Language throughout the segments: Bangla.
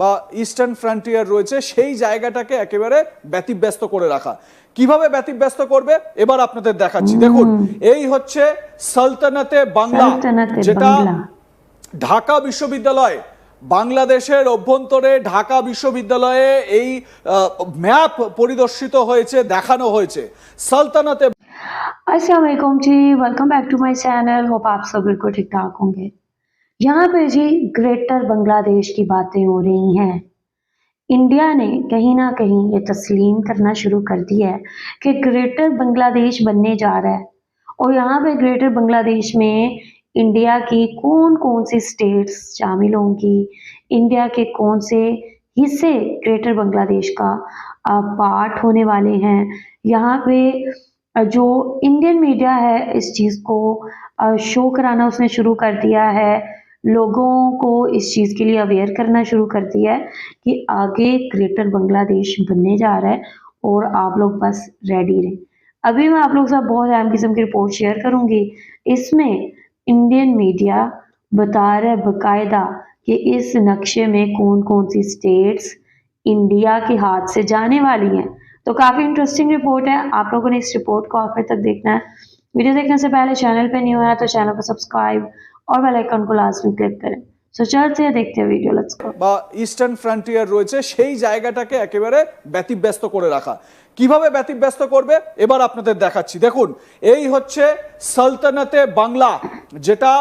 বা ইস্টার্ন ফ্রন্টিয়ার রয়েছে সেই জায়গাটাকে একেবারে ব্যতিব্যস্ত করে রাখা কিভাবে ব্যতিব্যস্ত করবে এবার আপনাদের দেখাচ্ছি দেখুন এই হচ্ছে সালতানাতে বাংলা সালতানাতে যেটা বাংলা। ঢাকা বিশ্ববিদ্যালয় বাংলাদেশের অভ্যন্তরে ঢাকা বিশ্ববিদ্যালয়ে এই ম্যাপ পরিদর্শিত হয়েছে দেখানো হয়েছে সালতানাতে अस्सलाम वालेकुम जी welcome back to my channel hope आप सब बिल्कुल ठीक ठाक होंगे यहाँ पे जी ग्रेटर बांग्लादेश की बातें हो रही हैं। इंडिया ने कहीं ना कहीं ये तस्लीम करना शुरू कर दिया है कि ग्रेटर बांग्लादेश बनने जा रहा है। और यहाँ पे ग्रेटर बांग्लादेश में इंडिया की कौन कौन सी स्टेट्स शामिल होंगी? इंडिया के कौन से हिस्से ग्रेटर बांग्लादेश का पार्ट होने वाले हैं? यहाँ पे जो इंडियन मीडिया है, इस चीज़ को शो कराना उसने शुरू कर दिया है। लोगों को इस चीज़ के लिए अवेयर करना शुरू कर दिया है कि आगे ग्रेटर बांग्लादेश बनने जा रहा है और आप लोग बस रेडी रहें। अभी मैं आप लोग साथ बहुत अहम किस्म की रिपोर्ट शेयर करूँगी। इसमें इंडियन मीडिया बता रहा है बकायदा कि इस नक्शे में कौन कौन सी स्टेट्स इंडिया के हाथ से जाने वाली हैं। तो काफ़ी इंटरेस्टिंग रिपोर्ट है। आप लोगों ने इस रिपोर्ट को आखिर तक देखना है। वीडियो देखने से पहले चैनल पे नहीं हुआ है तो चैनल को सब्सक्राइब और बेल आइकन को लाजमी क्लिक करें सो चलते हैं देखते हैं वीडियो लेट्स गो বা ইস্টার্ন ফ্রন্টিয়ার রয়েছে সেই জায়গাটাকে একেবারে ব্যতিব্যস্ত করে রাখা কিভাবে ব্যতিব্যস্ত করবে এবার আপনাদের দেখাচ্ছি দেখুন এই হচ্ছে সালতানাতে বাংলা যেটা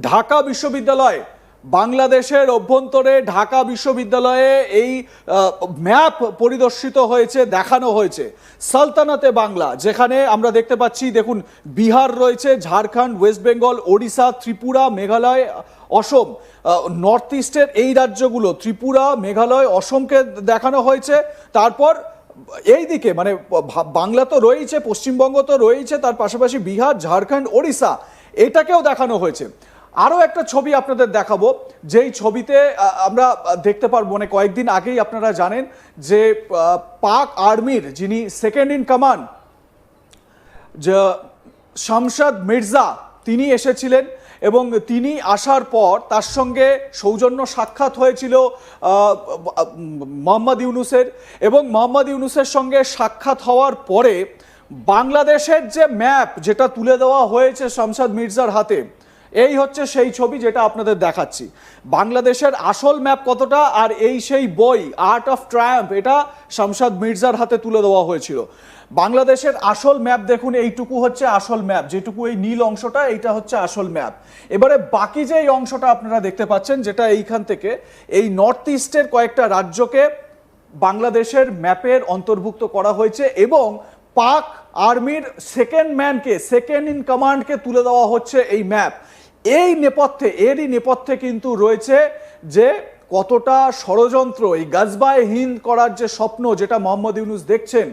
ঢাকা বিশ্ববিদ্যালয় বাংলাদেশের অভ্যন্তরে ঢাকা বিশ্ববিদ্যালয়ে এই ম্যাপ পরিদর্শিত হয়েছে, দেখানো হয়েছে। সালতানাতে বাংলা, যেখানে আমরা দেখতে পাচ্ছি, দেখুন, বিহার রয়েছে, ঝাড়খণ্ড, ওয়েস্ট বেঙ্গল, ওড়িশা, ত্রিপুরা, মেঘালয়, অসম। নর্থ ইস্টের এই রাজ্যগুলো, ত্রিপুরা, মেঘালয়, অসমকে দেখানো হয়েছে। তারপর, এই দিকে মানে বাংলা তো রয়েছে পশ্চিমবঙ্গ তো রয়েছে তার পাশাপাশি বিহার, ঝাড়খণ্ড, ওড়িশা, এটাকেও দেখানো হয়েছে। আরও একটা ছবি আপনাদের দেখাবো। যেই ছবিতে আমরা দেখতে পারব মানে কয়েকদিন আগেই আপনারা জানেন যে পাক আর্মির যিনি সেকেন্ড ইন কমান্ড, যে, শামশাদ মির্জা, তিনি এসেছিলেন এবং তিনি আসার পর তার সঙ্গে সৌজন্য সাক্ষাৎ হয়েছিল মোহাম্মদ ইউনুসের এবং মোহাম্মদ ইউনুসের সঙ্গে সাক্ষাৎ হওয়ার পরে বাংলাদেশের যে ম্যাপ যেটা তুলে দেওয়া হয়েছে শামশাদ মির্জার হাতে এই হচ্ছে সেই ছবি যেটা আপনাদের দেখাচ্ছি। বাংলাদেশের আসল ম্যাপ কতটা আর এই সেই বই আর্ট অফ ট্রায়াম্প এটা শামশাদ মির্জার হাতে তুলে দেওয়া হয়েছিল। বাংলাদেশের আসল ম্যাপ দেখুন, এইটুকু হচ্ছে আসল ম্যাপ, যেটুকু এই নীল অংশটা, এইটা হচ্ছে আসল ম্যাপ। এবারে বাকি যে এই অংশটা আপনারা দেখতে পাচ্ছেন, যেটা এইখান থেকে, এই নর্থ ইস্টের কয়েকটা রাজ্যকে বাংলাদেশের ম্যাপের অন্তর্ভুক্ত করা হয়েছে এবং পাক আর্মির সেকেন্ড ম্যানকে সেকেন্ড ইন কমান্ডকে তুলে দেওয়া হচ্ছে এই ম্যাপ। এই নেপথ্যে, এরই নেপথ্যে কিন্তু রয়েছে যে কতটা ষড়যন্ত্র, এই গাজবায় হিন্দ করার যে স্বপ্ন যেটা মোহাম্মদ ইউনুস দেখছেন,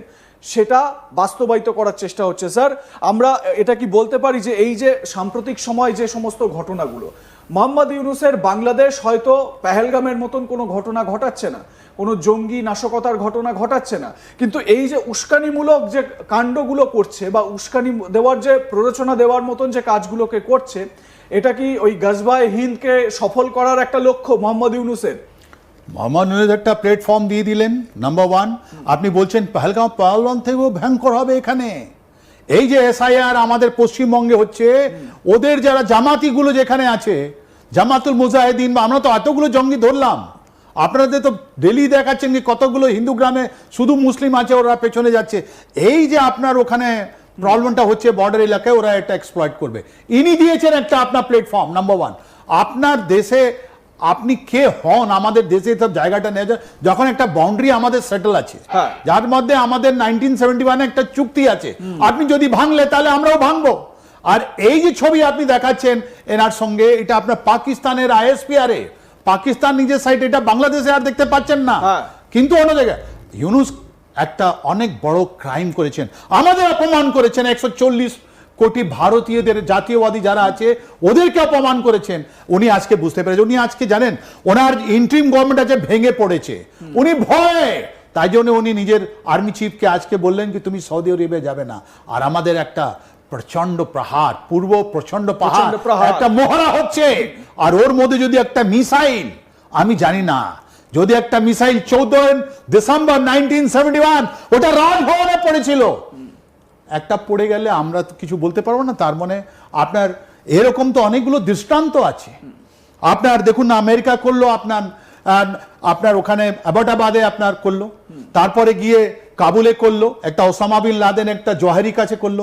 সেটা বাস্তবায়িত করার চেষ্টা হচ্ছে। স্যার, আমরা এটা কি বলতে পারি যে এই যে সাম্প্রতিক সময় যে সমস্ত ঘটনাগুলো, মোহাম্মদ ইউনুসের বাংলাদেশ হয়তো পেহেলগামের মতন কোনো ঘটনা ঘটাচ্ছে না কোনো জঙ্গি নাশকতার ঘটনা ঘটাচ্ছে না। কিন্তু এই যে উস্কানিমূলক যে কাণ্ডগুলো করছে বা উস্কানি দেওয়ার যে প্ররোচনা দেওয়ার মতন যে কাজগুলোকে করছে, এটা কি ওই গজবায় হিন্দকে সফল করার একটা লক্ষ্য মোহাম্মদ ইউনুসের? মোহাম্মদ নুরেজ একটা প্ল্যাটফর্ম দিয়ে দিলেন নাম্বার ওয়ান আপনি বলছেন পহলগাঁও পাহলগাঁও থেকেও ভয়ঙ্কর হবে এখানে। এই যে এসআইআর আমাদের পশ্চিমবঙ্গে হচ্ছে, ওদের যারা জামাতিগুলো যেখানে আছে, জামাতুল মুজাহিদিন বা আমরা তো এতগুলো জঙ্গি ধরলাম। আপনাদের তো ডেলি দেখাচ্ছেন কি কতগুলো হিন্দু গ্রামে শুধু মুসলিম আছে ওরা পেছনে যাচ্ছে। এই যে আপনার ওখানে প্রবলেমটা হচ্ছে বর্ডার এলাকায় ওরা এটা এক্সপ্লয়েট করবে। ইনি দিয়েছেন একটা আপনার প্ল্যাটফর্ম নাম্বার ওয়ান আপনার দেশে আপনি কে হন? আমাদের দেশে সব জায়গাটা নেওয়া যায়। যখন একটা বাউন্ডারি আমাদের সেটেল আছে হ্যাঁ। যার মধ্যে আমাদের নাইনটিন সেভেন্টি ওয়ানে একটা চুক্তি আছে। আপনি যদি ভাঙলে তাহলে আমরাও ভাঙবো। আর এই যে ছবি আপনি দেখাচ্ছেন এনার সঙ্গে এটা আপনার পাকিস্তানের আইএসপিআর এ পাকিস্তান নিজের সাইড এটা বাংলাদেশে আর দেখতে পাচ্ছেন না। হ্যাঁ। কিন্তু অন্য জায়গায় ইউনুস একটা অনেক বড় ক্রাইম করেছেন। আমাদের অপমান করেছেন একশো চল্লিশ কোটি ভারতীয়দের জাতীয়বাদী যারা আছে ওদেরকে অপমান করেছেন। উনি আজকে বুঝতে পেরেছেন উনি আজকে জানেন ওনার ইন্ট্রিম গভর্নমেন্ট আছে ভেঙে পড়েছে। উনি ভয়! তাই জন্য উনি নিজের আর্মি চিফকে আজকে বললেন কি তুমি সৌদি আরবে যাবে না। আর আমাদের একটা প্রচণ্ড প্রহার পূর্ব প্রচণ্ড পাহাড় একটা মহড়া হচ্ছে। আর ওর মধ্যে যদি একটা মিসাইল আমি জানি না যদি একটা মিসাইল চৌদ্দ ডিসেম্বর নাইনটিন সেভেন্টি ওয়ান ওটা রাজভবনে পড়েছিল। একটা পড়ে গেলে আমরা কিছু বলতে পারব না তার মানে আপনার এরকম তো অনেকগুলো দৃষ্টান্ত আছে। আপনার দেখুন না আমেরিকা করল আপনার আপনার ওখানে অ্যাবাটাবাদে আপনার করল। তারপরে গিয়ে কাবুলে করল একটা ওসামা বিন লাদেন একটা জোহারি কাছে করল।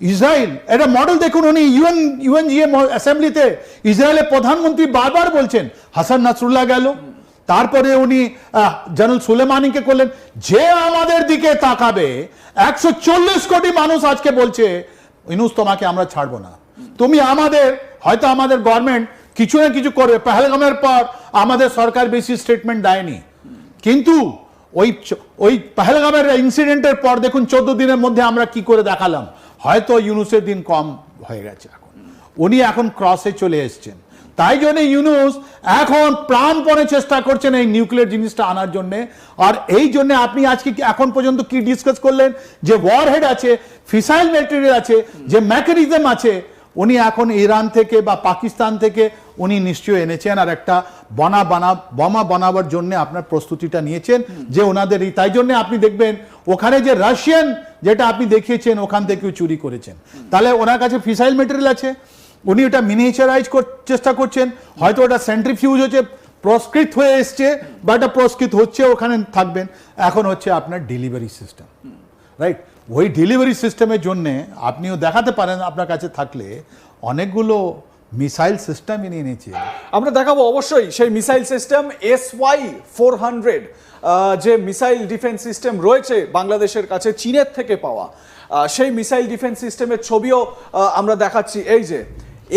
ইসরায়েল একটা মডেল দেখুন উনি ইউএন ইউএনজিএ অ্যাসেম্বলিতে ইসরায়েলের প্রধানমন্ত্রী বারবার বলছেন, হাসান নাসরুল্লাহ গেল, তারপরে উনি জেনারেল সুলেমানিকে করলেন, যে আমাদের দিকে তাকাবে, একশো চল্লিশ কোটি মানুষ আজকে বলছে, ইনুস, তোমাকে আমরা ছাড়বো না। তুমি আমাদের, হয়তো আমাদের গভর্নমেন্ট কিছু না কিছু করবে, পেহেলগামের পর আমাদের সরকার বেশি স্টেটমেন্ট দেয়নি। কিন্তু ওই ওই পেহেলগামের ইনসিডেন্টের পর দেখুন, চোদ্দ দিনের মধ্যে আমরা কি করে দেখালাম? হয়তো ইউনুসের দিন কম হয়ে গেছে এখন। উনি এখন ক্রসে চলে এসছেন। তাই জন্য ইউনুস এখন প্রাণপণে চেষ্টা করছেন এই নিউক্লিয়ার জিনিসটা আনার জন্য। আর এই জন্য আপনি আজকে এখন পর্যন্ত কি ডিসকাস করলেন? যে ওয়ার হেড আছে ফিসাইল মেটেরিয়াল আছে, যে মেকানিজম আছে উনি এখন ইরান থেকে বা পাকিস্তান থেকে উনি নিশ্চয়ই এনেছেন আর একটা বনা বানা, বোমা বানাবার জন্য আপনার প্রস্তুতিটা নিয়েছেন যে ওনাদের তাই জন্য আপনি দেখবেন ওখানে যে রাশিয়ান যেটা আপনি দেখিয়েছেন, ওখান থেকেও চুরি করেছেন। তাহলে ওনার কাছে ফিসাইল মেটেরিয়াল আছে, উনি ওটা মিনিচারাইজ চেষ্টা করছেন, হয়তো ওটা সেন্ট্রিফিউজ হচ্ছে, প্রস্কৃত হয়ে এসছে, বা এটা প্রস্কৃত হচ্ছে, ওখানে থাকবেন। এখন হচ্ছে আপনার ডেলিভারি সিস্টেম, রাইট? ওই ডেলিভারি সিস্টেমের জন্য আপনিও দেখাতে পারেন আপনার কাছে থাকলে অনেকগুলো মিসাইল সিস্টেম এনে এনেছে আমরা দেখাবো অবশ্যই সেই missile system S Y four hundred যে মিসাইল ডিফেন্স সিস্টেম রয়েছে বাংলাদেশের কাছে, চীনের থেকে পাওয়া। সেই মিসাইল ডিফেন্স সিস্টেমের ছবিও আমরা দেখাচ্ছি। এই যে,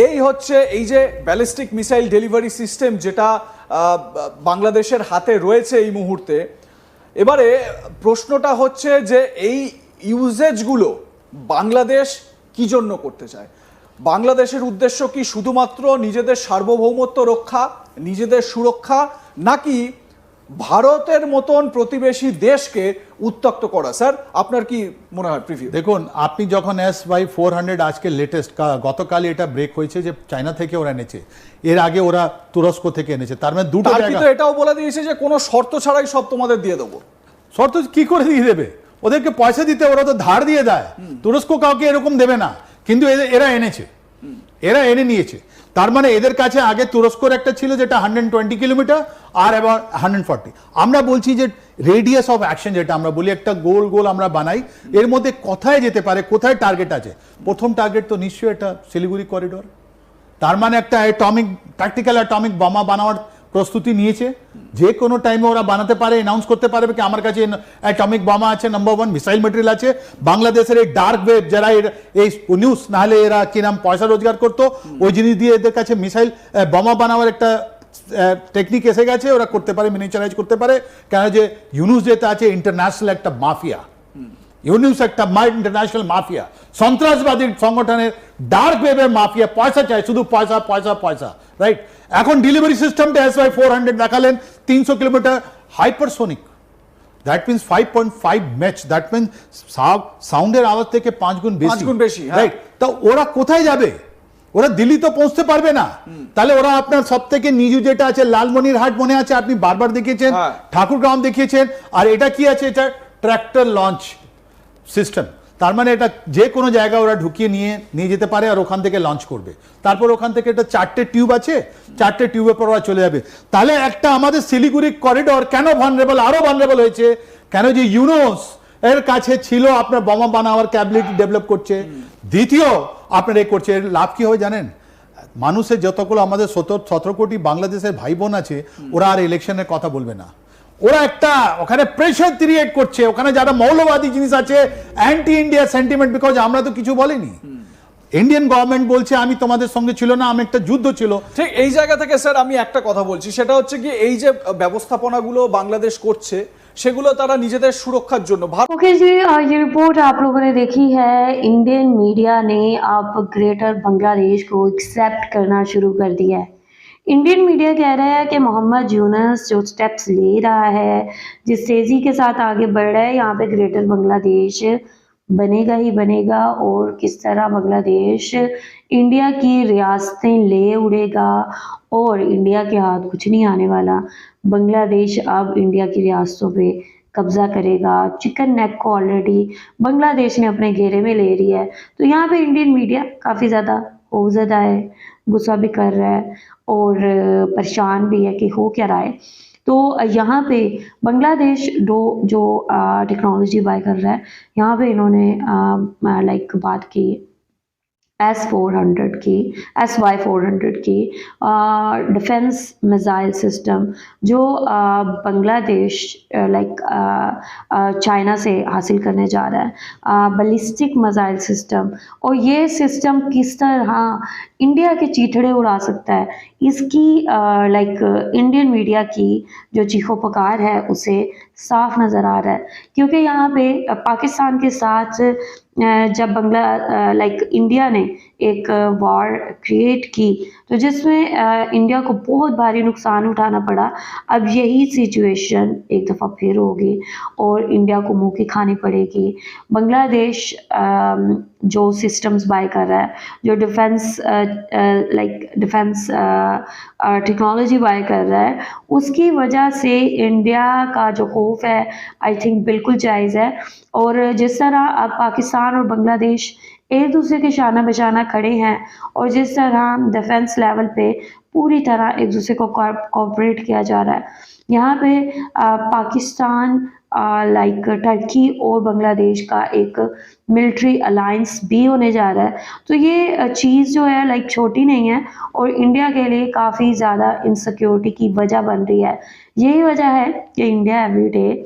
এই হচ্ছে, এই যে ব্যালিস্টিক মিসাইল ডেলিভারি সিস্টেম যেটা বাংলাদেশের হাতে রয়েছে এই মুহূর্তে। এবারে প্রশ্নটা হচ্ছে যে এই ইউজেজগুলো বাংলাদেশ কি জন্য করতে চায়? বাংলাদেশের উদ্দেশ্য কি শুধুমাত্র নিজেদের সার্বভৌমত্ব রক্ষা নিজেদের সুরক্ষা নাকি ভারতের মতন প্রতিবেশী দেশকে উত্তক্ত করা? স্যার আপনার কি মনে হয় প্রিভিউ দেখুন আপনি যখন এস বাই ফোর হান্ড্রেড আজকে লেটেস্ট গতকালই এটা ব্রেক হয়েছে যে চায়না থেকে ওরা এনেছে। এর আগে ওরা তুরস্ক থেকে এনেছে। তার মানে দুটো এটাও বলে দিয়েছে যে কোনো শর্ত ছাড়াই সব তোমাদের দিয়ে দেবো। শর্ত কি করে দিয়ে দেবে? ওদেরকে পয়সা দিতে ওরা তো ধার দিয়ে দেয়। তুরস্ক কাউকে এরকম দেবে না। কিন্তু এরা এনেছে। এরা এনে নিয়েছে। তার মানে এদের কাছে আগে তুরস্কর একটা ছিল যেটা হান্ড্রেড টোয়েন্টি কিলোমিটার আর এবার হান্ড্রেড ফর্টি আমরা বলছি যে রেডিয়াস অফ অ্যাকশন যেটা আমরা বলি একটা গোল গোল আমরা বানাই। এর মধ্যে কোথায় যেতে পারে কোথায় টার্গেট আছে? প্রথম টার্গেট তো নিশ্চয়ই এটা শিলিগুড়ি করিডোর তার মানে একটা অ্যাটমিক প্র্যাকটিক্যাল অ্যাটমিক বোমা বানানোর প্রস্তুতি নিয়েছে। যে কোনো টাইমে ওরা বানাতে পারে অ্যানাউন্স করতে পারবে কি আমার কাছে অ্যাটমিক বোমা আছে নাম্বার ওয়ান মিসাইল মেটেরিয়াল আছে। বাংলাদেশের এই ডার্ক ওয়েব যারা এই নিউজ নাহলে এরা কি নাম পয়সা রোজগার করতো, ওই জিনিস দিয়ে এদের কাছে মিসাইল বোমা বানাবার একটা টেকনিক এসে গেছে, ওরা করতে পারে মিনিচারাইজ করতে পারে। কেন যে ইউনুস যেটা আছে ইন্টারন্যাশনাল একটা মাফিয়া ইউনিউস একটা ইন্টারন্যাশনাল মাফিয়া। সন্ত্রাসবাদী সংগঠনের ডার্ক ওয়েবের মাফিয়া পয়সা চায় শুধু পয়সা পয়সা পয়সা রাইট এখন ডেলিভারি সিস্টেমটা এস ওয়াই ফোর হান্ড্রেড দেখালেন তিনশো kilometre hypersonic that means five point five Mach that means সাউন্ডের আওয়াজ থেকে পাঁচ গুণ বেশি। গুণ বেশি, হ্যাঁ। রাইট তা ওরা কোথায় যাবে? ওরা দিল্লি তো পৌঁছতে পারবে না। তাহলে ওরা আপনার সব থেকে নিজু যেটা আছে লালমনির হাট মনে আছে? আপনি বারবার দেখিয়েছেন হ্যাঁ। ঠাকুরগ্রাম দেখিয়েছেন। আর এটা কি আছে? এটা ট্র্যাক্টর লঞ্চ। সিস্টেম তার মানে এটা যে কোনো জায়গায় ওরা ঢুকিয়ে নিয়ে নিয়ে যেতে পারে আর ওখান থেকে লঞ্চ করবে। তারপর ওখান থেকে একটা চারটে টিউব আছে, চারটে টিউবের পর ওরা চলে যাবে। তাহলে একটা আমাদের শিলিগুড়ি করিডোর কেন ভানরেবল আরও ভানরেবল হয়েছে? কেন যে ইউনোস এর কাছে ছিল আপনার বোমা বানাবার ক্যাবিলিটি ডেভেলপ করছে? দ্বিতীয়, আপনার এ করছে, এর লাভ কি হবে জানেন? মানুষের যতগুলো আমাদের সতেরো সতেরো কোটি বাংলাদেশের ভাই বোন আছে, ওরা আর ইলেকশনের কথা বলবে না। ওরা একটা ওখানে প্রেশার ক্রিয়েট করছে ওখানে যারা মৌলবাদী জিনিস আছে অ্যান্টি ইন্ডিয়া সেন্টিমেন্ট বিকজ আমরা তো কিছু বলিনি ইন্ডিয়ান গভর্নমেন্ট বলছে আমি তোমাদের সঙ্গে ছিল না আমি একটা যুদ্ধ ছিল ঠিক এই জায়গা থেকে স্যার আমি একটা কথা বলছি সেটা হচ্ছে কি এই যে ব্যবস্থাপনাগুলো বাংলাদেশ করছে সেগুলো তারা নিজেদের সুরক্ষার জন্য ভারত ओके जी अ, ये रिपोर्ट आप लोगों ने देखी है इंडियन मीडिया ने अब ग्रेटर बांग्लादेश को एक्सेप्ट करना शुरू कर दिया है इंडियन मीडिया कह रहा है कि मोहम्मद यूनस जो स्टेप्स ले रहा है, जिस तेज़ी के साथ आगे बढ़ रहा है, यहाँ पे ग्रेटर बांग्लादेश बनेगा ही बनेगा और किस तरह बांग्लादेश इंडिया की रियासतें ले उड़ेगा और इंडिया के हाथ कुछ नहीं आने वाला। बांग्लादेश अब इंडिया की रियासतों पे कब्जा करेगा। चिकन नेक को ऑलरेडी बांग्लादेश ने अपने घेरे में ले रही है। तो यहाँ पे इंडियन मीडिया काफ़ी ज़्यादा खौफजदा है, गुस्सा भी कर रहा है और परेशान भी है कि हो क्या रहा है। तो यहाँ पे बांग्लादेश दो, जो टेक्नोलॉजी बाय कर रहा है, यहाँ पे इन्होंने लाइक बात की। एस फोर हंड्रेड की, एस वाई फोर हंड्रेड की डिफेंस मिसाइल सिस्टम, जो बांग्लादेश लाइक चाइना से हासिल करने जा रहा है। बलिस्टिक मिसाइल सिस्टम और ये सिस्टम किस तरह इंडिया के चीथड़े उड़ा सकता है? इसकी लाइक इंडियन मीडिया की जो चीखो पकार है, उसे साफ़ नज़र आ रहा है। क्योंकि यहाँ पे पाकिस्तान के साथ जब बंगला लाइक इंडिया ने एक वॉर क्रिएट की तो जिसमें इंडिया को बहुत भारी नुकसान उठाना पड़ा। अब यही सिचुएशन एक दफ़ा फिर होगी और इंडिया को मुँह की खानी पड़ेगी। बांग्लादेश जो सिस्टम्स बाय कर रहा है, जो defence like defence technology buy कर रहा है, उसकी वजह से इंडिया का जो खौफ है आई थिंक बिल्कुल जायज़ है। और जिस तरह अब पाकिस्तान और बांग्लादेश एक दूसरे के शाना बशाना खड़े हैं और जिस तरह डिफेंस लेवल पे पूरी तरह एक दूसरे को कोऑपरेट किया जा रहा है। यहाँ पे आ, पाकिस्तान लाइक टर्की और बांग्लादेश का एक मिलिट्री अलायंस भी होने जा रहा है। तो ये चीज़ जो है लाइक छोटी नहीं है और इंडिया के लिए काफ़ी ज़्यादा इनसिक्योरिटी की वजह बन रही है। यही वजह है कि इंडिया एवरीडे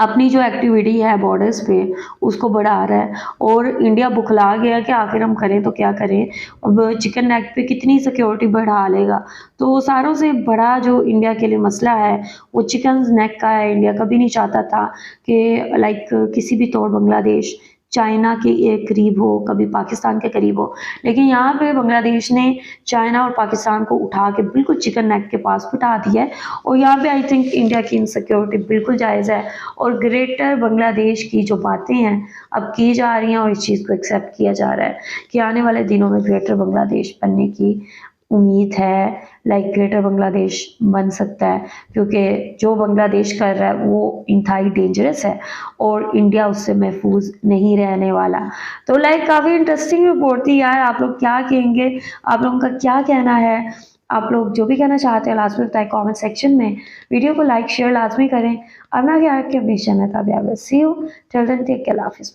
अपनी जो एक्टिविटी है बॉर्डर्स पे, उसको बढ़ा रहा है। और इंडिया बुखला गया कि आखिर हम करें तो क्या करें? अब चिकन नेक पे कितनी सिक्योरिटी बढ़ा लेगा? तो सारों से बड़ा जो इंडिया के लिए मसला है, वो चिकन नेक का है। इंडिया कभी नहीं चाहता था कि लाइक किसी भी तौर बांग्लादेश चाइना के करीब हो, कभी पाकिस्तान के करीब हो। लेकिन यहाँ पे बांग्लादेश ने चाइना और पाकिस्तान को उठा के बिल्कुल चिकन नेक के पास बिठा दिया है और यहाँ पे आई थिंक इंडिया की इनसिक्योरिटी बिल्कुल जायज़ है और ग्रेटर बांग्लादेश की जो बातें हैं, अब की जा रही हैं और इस चीज़ को एक्सेप्ट किया जा रहा है कि आने वाले दिनों में ग्रेटर बांग्लादेश बनने की उम्मीद है लाइक ग्रेटर बांग्लादेश बन सकता है, क्योंकि जो बांग्लादेश कर रहा है, वो इंतहाई डेंजरस है और इंडिया उससे महफूज नहीं रहने वाला। तो लाइक काफ़ी इंटरेस्टिंग रिपोर्ट थी यार, आप लोग क्या कहेंगे? आप लोगों का क्या कहना है? आप लोग जो भी कहना चाहते हैं लास्ट में बताएँ कमेंट सेक्शन में। वीडियो को लाइक शेयर लाजमी करें। अपना ख्याल रखें अपनी चैनल का सी यू टेक केयर हाफिज़